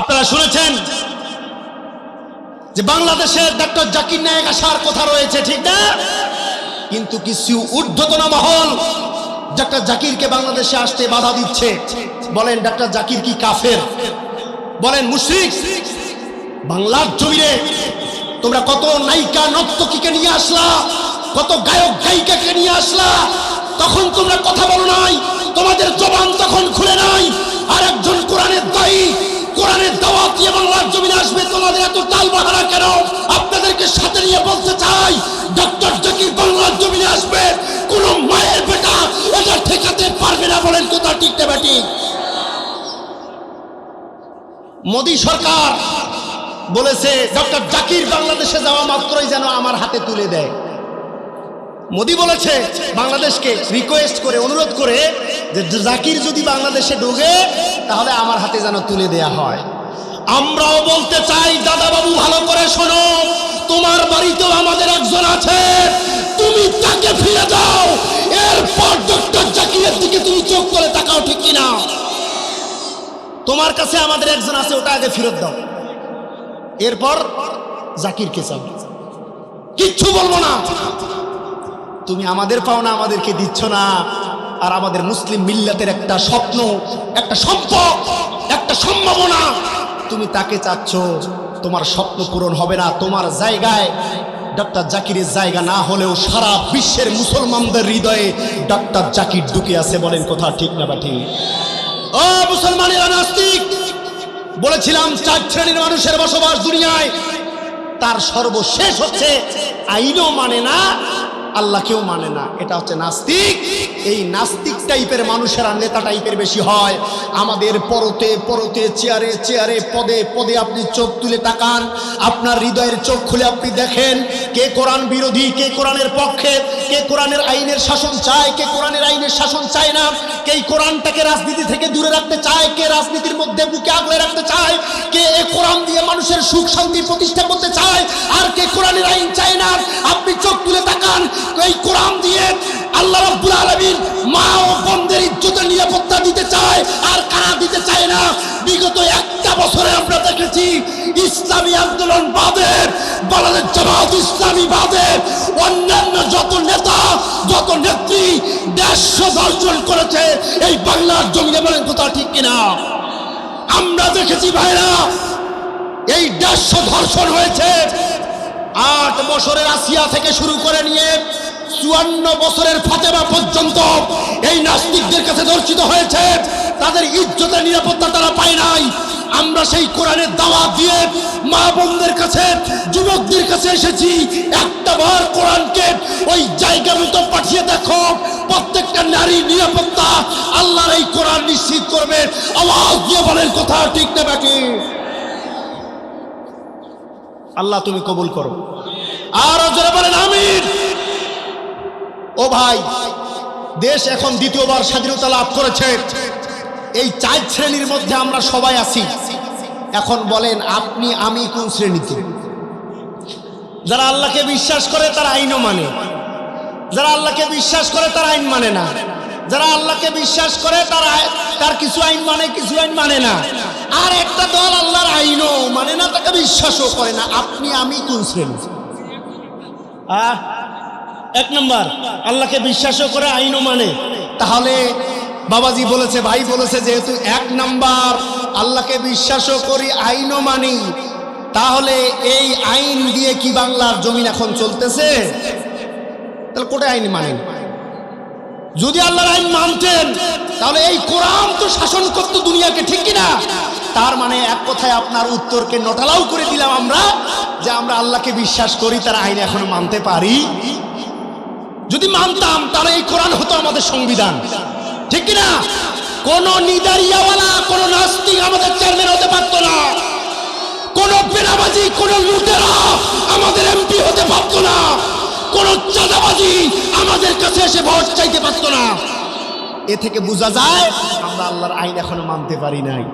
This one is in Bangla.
আপনারা শুনেছেন যে বাংলাদেশের ডক্টর জাকির নায়ক আসার কথা রয়েছে, ঠিক না? কিন্তু কিছু ঊর্ধ্বতন মহল ডক্টর জাকিরকে বাংলাদেশে আসতে বাধা দিচ্ছে। বলেন, ডক্টর জাকির কি কাফের? বলেন, মুশরিক? বাংলার জমিনে তোমরা কত নায়িকা নর্তকীকে নিয়ে আসলা, কত গায়ক গায়িকাকে নিয়ে আসলা, তখন তোমরা কথা বলো নাই। তোমাদের জবান তখন খুলে নাই কোরআনের দাওয়াত দিয়ে বাংলার জমিনে আসবে, তোমাদের এত তাল বাহারা কেন? আপনাদেরকে সাথে নিয়ে বলতে চাই, ডক্টর জাকির বাংলার জমিনে আসবে, কোন মায়ের বেটা এটা ঠেকাতে পারবে না বলেন কোথা টিকতে বেটি মোদী সরকার বলেছে, ডক্টর জাকির বাংলাদেশে যাওয়া মাত্রই যেন আমার হাতে তুলে দেয়। মোদি বলেছে, বাংলাদেশকে রিকোয়েস্ট করে, অনুরোধ করে যে জাকির যদি বাংলাদেশে ঢুকে তাহলে আমার হাতে যেন তুলে দেয়া হয়। আমরাও বলতে চাই দাদা বাবু ভালো করে শোনো, তোমার বাড়িতেও আমাদের একজন আছে। তুমি তাকে ফিরে দাও। এরপর ডক্টর জাকিরের দিকে তুমি চোখ করে তাকাও, ঠিক কিনা? তোমার কাছে আমাদের একজন আছে, ওটা আগে ফেরত দাও। এরপর জাকিরকে চাও। কিচ্ছু বলব না। তুমি আমাদের পাওনা আমাদেরকে দিচ্ছ না। আর আমাদের মুসলিম মিল্লাতের একটা স্বপ্ন, একটা সম্পদ, একটা সম্ভাবনা। তুমি তাকে চাচ্ছ, তোমার স্বপ্ন পূরণ হবে না, তোমার জায়গায় ডক্টর জাকিরের জায়গা না হলেও সারা বিশ্বের মুসলমানদের হৃদয়ে ডক্টর জাকির ঢুকে আছে বলেন কথা ঠিক না বা ঠিক? ও মুসলমানেরা নাস্তিক, বলেছিলাম চার শ্রেণির মানুষের বসবাস দুনিয়ায়, তার সর্বশেষ হচ্ছে আইনও মানে না আল্লাহকেও মানে না, এটা হচ্ছে নাস্তিক। এই নাস্তিক টাইপের মানুষেরা নেতা টাইপের বেশি হয়। আমাদের পরতে পরতে, চেয়ারে চেয়ারে, পদে পদে আপনি চোখ তুলে তাকান। আপনার হৃদয়ের চোখ খুলে আপনি দেখেন, কে কোরআন বিরোধী, কে কোরআনের পক্ষে, কে কোরআনের আইনের শাসন চায়, কে কোরআনের আইনের শাসন চায় না, কে কোরআনটাকে রাজনীতি থেকে দূরে রাখতে চায়, কে রাজনীতির মধ্যে বুকে আগলে রাখতে চায়, কে এ কোরআন দিয়ে মানুষের সুখ শান্তি প্রতিষ্ঠা করতে চায়, আর কে কোরআনের আইন চায় না। আপনি চোখ তুলে তাকান এই কোরআন দিয়ে আল্লাহ রাব্বুল আলামিন মা ও বোনদের ইজ্জতের নিরাপত্তা দিতে চায়, আর কারা দিতে চায় না? বিগত একটা বছরে আমরা দেখেছি ইসলামী আন্দোলন বাদের বাংলাদেশ জামাত ইসলামী বাদের অন্যান্য যত নেতা, যত নেত্রী দেড়শো দর্শন করেছে, এই বাংলার জমিনে বলেন কথা ঠিক কিনা? আমরা দেখেছি ভাইরা, এই দেড়শো ধর্ষণ হয়েছে আট বছরের আসিয়া থেকে শুরু করে নিয়ে চুয়ান্ন বছরের ফাতেমা পর্যন্ত এই নাস্তিকদের কাছে ধর্ষিত হয়েছে। তাদের ইজ্জতের নিরাপত্তা তারা পায় নাই। আমরা সেই কোরআনের দাওয়া দিয়ে মা বোনদের কাছে, যুবকদের কাছে এসেছি। একটা বার কোরআনকে ওই জায়গা মতো পাঠিয়ে দেখো। প্রত্যেকটা নারী নিরাপত্তা আল্লাহর এই কোরআন নিশ্চিত করবে। আওয়াজ দিয়ে বলেন কথা ঠিক না বাকি? আল্লাহ তুমি কবুল করো। আর জোরে বলেন আমির ও ভাই, দেশ এখন দ্বিতীয়বার স্বাধীনতা লাভ করেছে। এই চার শ্রেণির মধ্যে আমরা সবাই আছি। এখন বলেন, আপনি, আমি কোন শ্রেণীতে? যারা আল্লাহকে বিশ্বাস করে, তারা আইনও মানে। যারা আল্লাহকে বিশ্বাস করে, তারা আইন মানে না। যারা আল্লাহকে বিশ্বাস করে, তারা তার কিছু আইন মানে কিছু আইন মানে না। আর একটা দল আল্লাহর আইনও মানে না, তাকে বিশ্বাসও করে না। আপনি, আমি কোন শ্রেণি এক নম্বর, আল্লাহকে বিশ্বাসও করে, আইনও মানে। তাহলে বাবাজি বলেছে, ভাই বলেছে, যেহেতু এক নাম্বার, আল্লাহকে বিশ্বাসও করি, আইনও মানি, তাহলে এই আইন দিয়ে কি বাংলার জমিন এখন চলতেছে? তাহলে কোটে আইন মানেন যদি আল্লাহর আইন মানতেন, তাহলে এই কোরআন তো শাসন করতো দুনিয়াকে, ঠিক কিনা? তার মানে এক কথায় আপনার উত্তরকে নটালাও করে দিলাম আমরা। আমরা আল্লাহকে বিশ্বাস করি, তার আইন এখনও মানতে পারি। যদি মানতাম, তাহলে এই কোরআন হতো আমাদের সংবিধান। ঠিক কিনা? কোন নিদারিয়াওয়ালা, কোন নাস্তিক আমাদের চেয়ারম্যান হতে পারতো না। কোন বেনাবাজি কোন লুটেরা আমাদের এমপি হতে পারতো না। কোন চাঁদাবাজি আমাদের কাছে এসে ভোট চাইতে পারতো না। এ থেকে বোঝা যায়, আমরা আল্লাহর আইন এখনও মানতে পারি নাই।